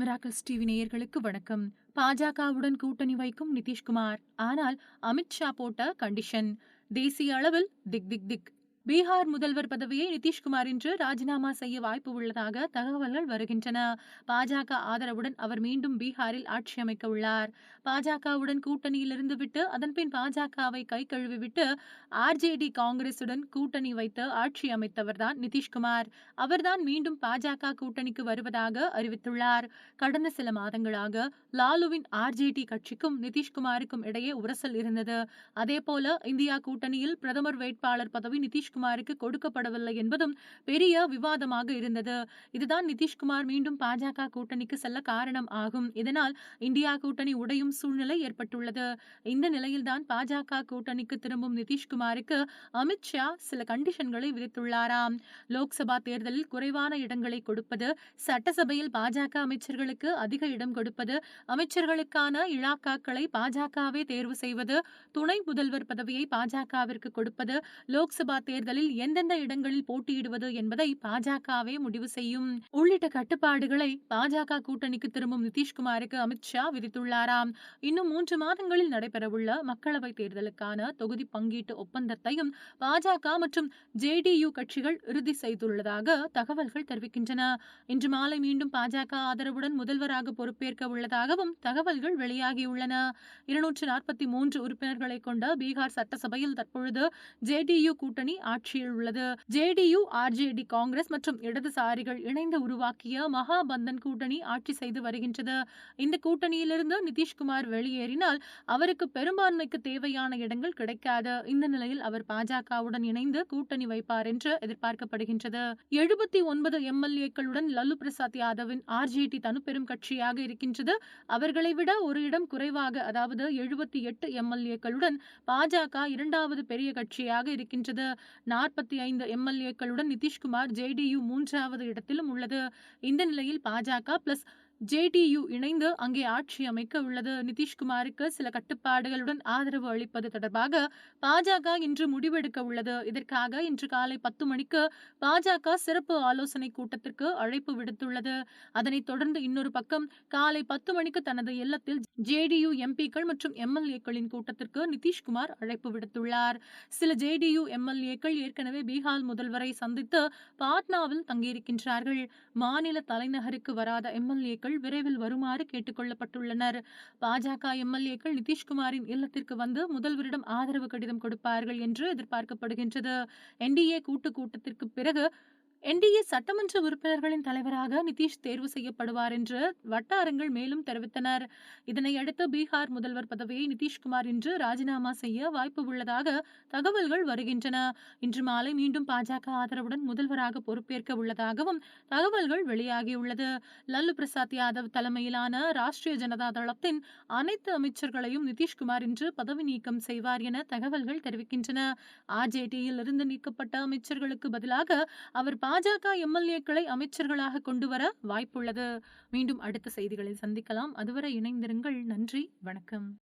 Miracles TV நேயர்களுக்கு வணக்கம். பாஜகவுடன் கூட்டணி வைக்கும் நிதிஷ்குமார். ஆனால் அமித்ஷா போட்ட கண்டிஷன் தேசிய அளவில் திக் திக் திக். பீகார் முதல்வர் பதவியை நிதிஷ்குமார் இன்று ராஜினாமா செய்ய வாய்ப்பு உள்ளதாக தகவல்கள் வருகின்றன. பாஜக ஆதரவுடன் அவர் மீண்டும் பீகாரில் ஆட்சி அமைக்க உள்ளார். பாஜகவுடன் கூட்டணியில் இருந்துவிட்டு அதன்பின் பாஜகவை கை கழுவிவிட்டு ஆர்ஜேடி காங்கிரசுடன் கூட்டணி வைத்து ஆட்சி அமைத்தவர்தான் நிதிஷ்குமார். அவர்தான் மீண்டும் பாஜக கூட்டணிக்கு வருவதாக அறிவித்துள்ளார். கடந்த சில மாதங்களாக லாலுவின் ஆர்ஜேடி கட்சிக்கும் நிதிஷ்குமாருக்கும் இடையே உரசல் இருந்தது. அதேபோல இந்தியா கூட்டணியில் பிரதமர் வேட்பாளர் பதவி நிதிஷ் நிதிஷ்குமாருக்கு கொடுக்கப்படவில்லை என்பதும் பெரிய விவாதமாக இருந்தது. இதுதான் நிதிஷ்குமார் மீண்டும் பாஜக கூட்டணிக்கு செல்ல காரணம் ஆகும். இதனால் இந்தியா கூட்டணி உடையும் சூழ்நிலை ஏற்பட்டுள்ளது. இந்த நிலையில்தான் பாஜக கூட்டணிக்கு திரும்பும் நிதிஷ்குமாருக்கு அமித்ஷா சில கண்டிஷன்களை விதித்துள்ளாராம். லோக்சபா தேர்தலில் குறைவான இடங்களை கொடுப்பது சட்டசபையில் பாஜக அமைச்சர்களுக்கு அதிக இடம் கொடுப்பது அமைச்சர்களுக்கான இலாக்காக்களை பாஜகவே தேர்வு செய்வது துணை முதல்வர் பதவியை பாஜகவிற்கு கொடுப்பது லோக்சபா தேர்தல் தேர்தலில் எந்தெந்த இடங்களில் போட்டியிடுவது என்பதை பாஜகவே முடிவு செய்யும். உள்ளிட்ட கட்டுப்பாடுகளை பாஜக கூட்டணிக்கு திரும்பும் நிதிஷ்குமாருக்கு அமித்ஷா விதித்துள்ளாராம். இன்னும் மூன்று மாதங்களில் நடைபெறவுள்ள மக்களவை தேர்தலுக்கான தொகுதி பங்கீட்டு ஒப்பந்தத்தையும் பாஜக மற்றும் ஜேடியு கட்சிகள் இறுதி செய்துள்ளதாக தகவல்கள் தெரிவிக்கின்றன. இன்று மாலை மீண்டும் பாஜக ஆதரவுடன் முதல்வராக பொறுப்பேற்க உள்ளதாகவும் தகவல்கள் வெளியாகியுள்ளன. இருநூற்று நாற்பத்தி மூன்று உறுப்பினர்களை கொண்ட பீகார் சட்டசபையில் தற்பொழுது ஜேடியு கூட்டணி ஆட்சியில் உள்ளது. ஜேடியு ஆர்ஜேடி காங்கிரஸ் மற்றும் இடதுசாரிகள் இணைந்து உருவாக்கிய மகாபந்தன் கூட்டணி ஆட்சி செய்து வருகின்றது. இந்த கூட்டணியிலிருந்து நிதிஷ்குமார் வெளியேறினால் அவருக்கு பெரும்பான்மைக்கு தேவையான இடங்கள் கிடைக்காது. இந்த நிலையில் அவர் பாஜகவுடன் இணைந்து கூட்டணி வைப்பார் என்று எதிர்பார்க்கப்படுகின்றது. எழுபத்தி ஒன்பது எம்எல்ஏக்களுடன் லல்லு பிரசாத் யாதவின் ஆர்ஜேடி தனுப்பெரும் கட்சியாக இருக்கின்றது. அவர்களை விட ஒரு இடம் குறைவாக அதாவது எழுபத்தி எட்டு எம்எல்ஏக்களுடன் பாஜக இரண்டாவது பெரிய கட்சியாக இருக்கின்றது. நாற்பத்தி ஐந்து எம்எல்ஏக்களுடன் நிதிஷ்குமார் ஜேடியு மூன்றாவது இடத்திலும் உள்ளது. இந்த நிலையில் பாஜக பிளஸ் ஜேடியு இணைந்து அங்கே ஆட்சி அமைக்க உள்ளது. நிதிஷ்குமாருக்கு சில கட்டுப்பாடுகளுடன் ஆதரவு அளிப்பது தொடர்பாக பாஜக இன்று முடிவெடுக்க உள்ளது. இதற்காக இன்று காலை பத்து மணிக்கு பாஜக சிறப்பு ஆலோசனை கூட்டத்திற்கு அழைப்பு விடுத்துள்ளது. அதனைத் தொடர்ந்து இன்னொரு பக்கம் காலை பத்து மணிக்கு தனது இல்லத்தில் ஜேடியு எம்பிக்கள் மற்றும் எம்எல்ஏக்களின் கூட்டத்திற்கு நிதிஷ்குமார் அழைப்பு விடுத்துள்ளார். சில ஜேடியு எம்எல்ஏக்கள் ஏற்கனவே பீகார் முதல்வரை சந்தித்து பாட்னாவில் தங்கியிருக்கின்றார்கள். மாநில தலைநகருக்கு வராத எம்எல்ஏக்கள் எம்எல்ஏக்கள் விரைவில் வருமாறு கேட்டுக்கொள்ளப்பட்டுள்ளனர் பாஜக எம்எல்ஏக்கள் நிதிஷ்குமாரின் இல்லத்திற்கு வந்து முதல்வரிடம் ஆதரவு கடிதம் கொடுப்பார்கள் என்று எதிர்பார்க்கப்படுகின்றது. என்டிஏ கூட்டு கூட்டத்திற்கு பிறகு என்டிஏ சட்டமன்ற உறுப்பினர்களின் தலைவராக நிதிஷ் தேர்வு செய்யப்படுவார் என்று வட்டாரங்கள் மேலும் தெரிவித்தனர். இதனையடுத்து பீகார் முதல்வர் பதவியை நிதிஷ்குமார் இன்று ராஜினாமா செய்ய வாய்ப்பு உள்ளதாக தகவல்கள் வருகின்றன. இன்று மாலை மீண்டும் பாஜக ஆதரவுடன் முதல்வராக பொறுப்பேற்க உள்ளதாகவும் தகவல்கள் வெளியாகியுள்ளது. லல்லு பிரசாத் யாதவ் தலைமையிலான ராஷ்டிரிய ஜனதா தளத்தின் அனைத்து அமைச்சர்களையும் நிதிஷ்குமார் இன்று பதவி நீக்கம் செய்வார் என தகவல்கள் தெரிவிக்கின்றன. ஆர்ஜேடியில் இருந்து நீக்கப்பட்ட அமைச்சர்களுக்கு பதிலாக அவர் பாஜக எம்எல்ஏக்களை அமைச்சர்களாக கொண்டு வர வாய்ப்புள்ளது. மீண்டும் அடுத்த செய்திகளில் சந்திக்கலாம். அதுவரை இணைந்திருங்கள். நன்றி. வணக்கம்.